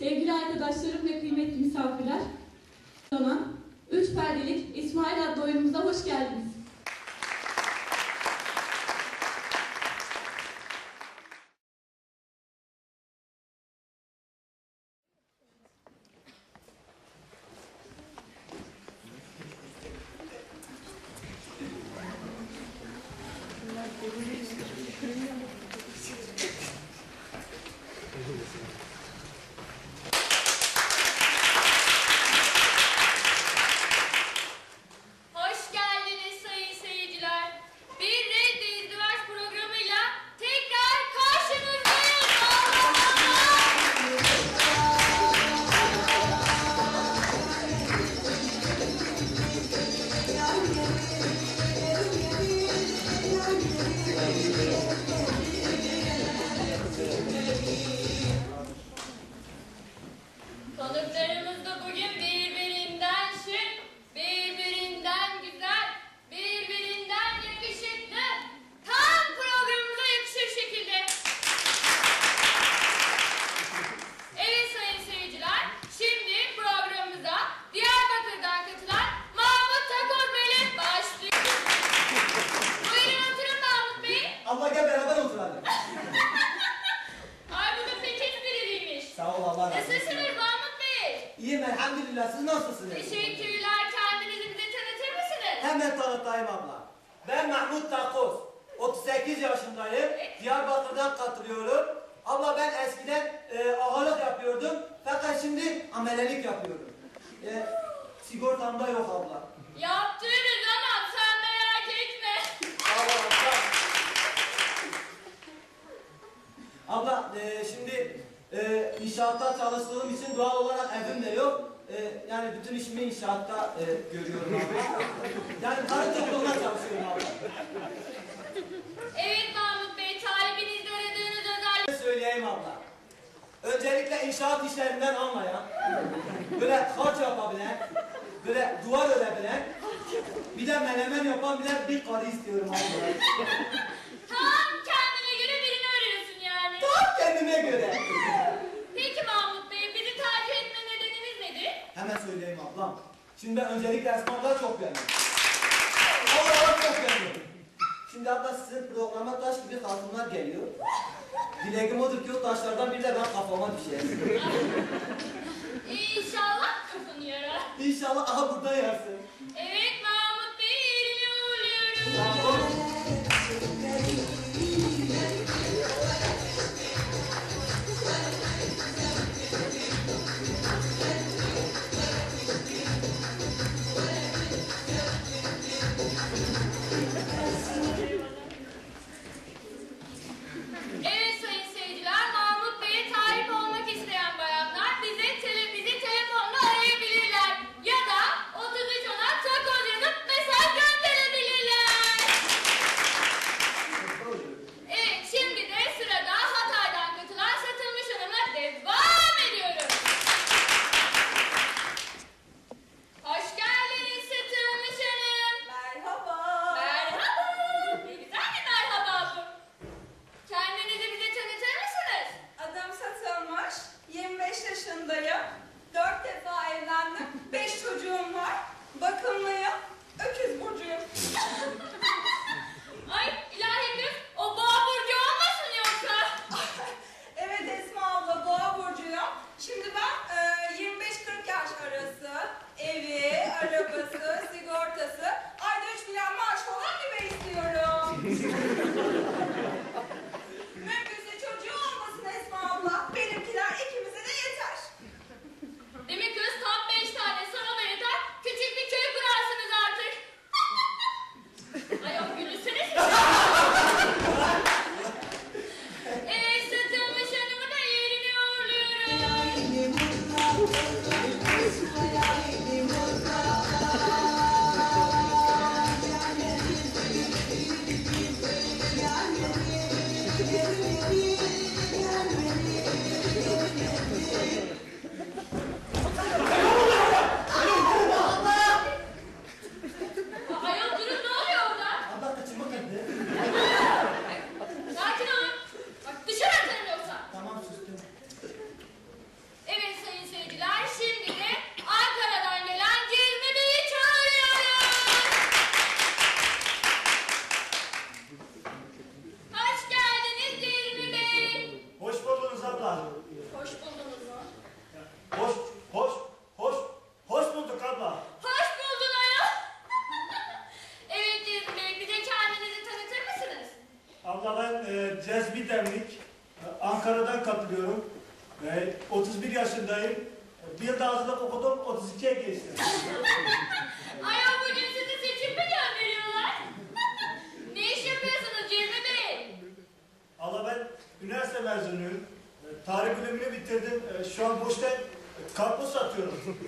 sevgili arkadaşlarım ve kıymetli misafirler, olan Üç Perdelik İsmail adlı oyunumuza hoş geldiniz. Hoş Allah razı olsun. Nasılsınız Mahmut Bey? İyiyim elhamdülillah siz nasılsınız? Teşekkürler. Kendinizi bize tanıtır mısınız? Hemen tanıtayım abla. Ben Mahmut Takoz. 38 yaşındayım. Diyarbakır'dan katılıyorum. Abla ben eskiden e, ağalık yapıyordum. Fakat şimdi amelelik yapıyorum. E, sigortam da yok abla. Yaptığınız zaman sen merak etme. Ol abla. Abla e, şimdi e, inşaatta çalıştığım için doğal olarak evim de yok. E, yani bütün işimi inşaatta e, görüyorum abla. Yani karı topluğuna çalışıyorum abla. Evet Mahmut Bey, talibinizde aradığınız özellik... Söyleyeyim abla? Öncelikle inşaat işlerinden anlayan, böyle harç yapabilen, böyle duvar örebilen, bir de menemen yapabilen bir karı istiyorum abla. Tam kendine göre birini arıyorsun yani. Tam kendime göre. Hemen söyleyeyim ablam. Şimdi ben öncelikle Esma'dan çok beğendim. Allah'a çok beğendim. Şimdi abla sizin programa taş gibi hatunlar geliyor. Dileğim odur ki o taşlardan bir de ben kafama düşer. İnşallah kafanı yarar. İnşallah aha burada yarsın. Thank you. 31 yaşındayım. Bir de hazırlık okudum, 32'ye geçtim. Ay ablacığım sizi seçim mi gönderiyorlar? ne iş yapıyorsunuz Cezmi Bey? Allah ben üniversite mezunuyum. Tarih bölümünü bitirdim. E, şu an boşta karpuz satıyorum.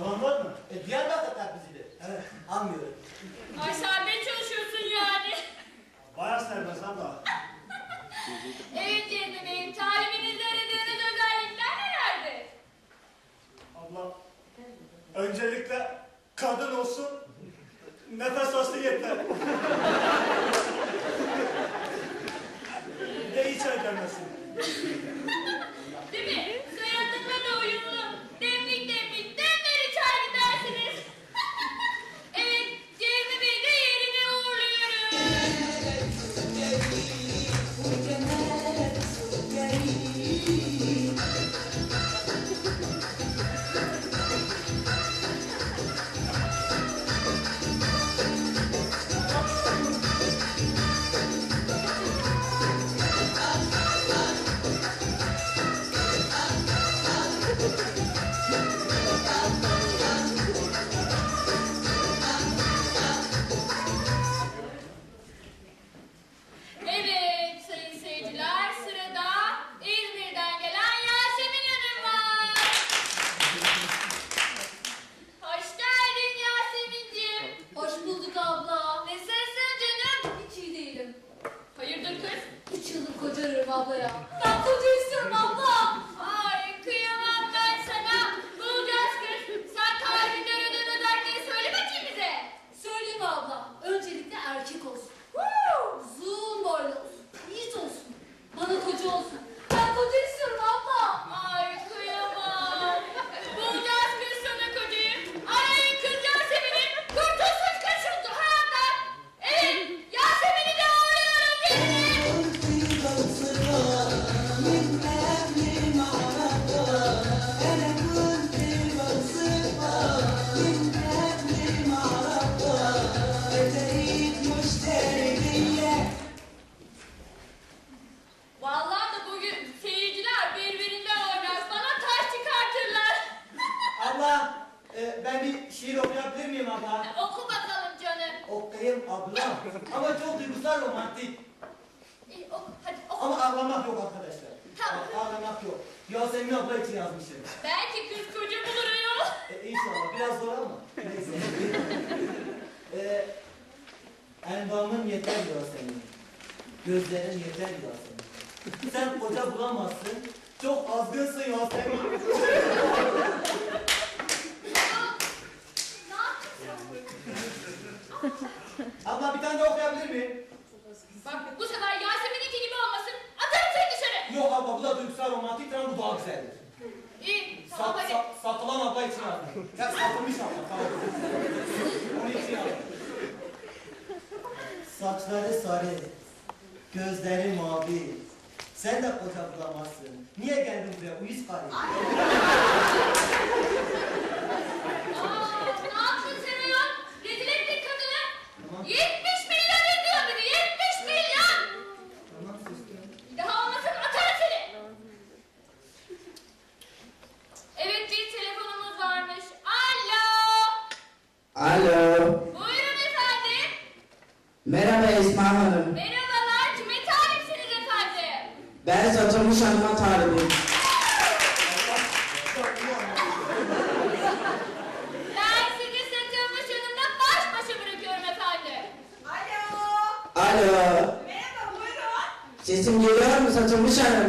Alan var mı? E, Diyarbakır takvizili. Evet. Anlıyorum. Ay 对呀 ağlamak yok arkadaşlar. Tamam. Ağlamak yok. Yasemin abla için yazmışım. Belki kız koca bulur ayol. E, inşallah biraz zor ama. Neyse. e, endamın yeter Yasemin. Gözlerin yeter Yasemin. Sen koca bulamazsın. Çok azgınsın Yasemin. saçları sarı, gözleri mavi. Sen de koca bulamazsın. Niye geldin buraya uyuz karı? sesungguhnya misalnya misalnya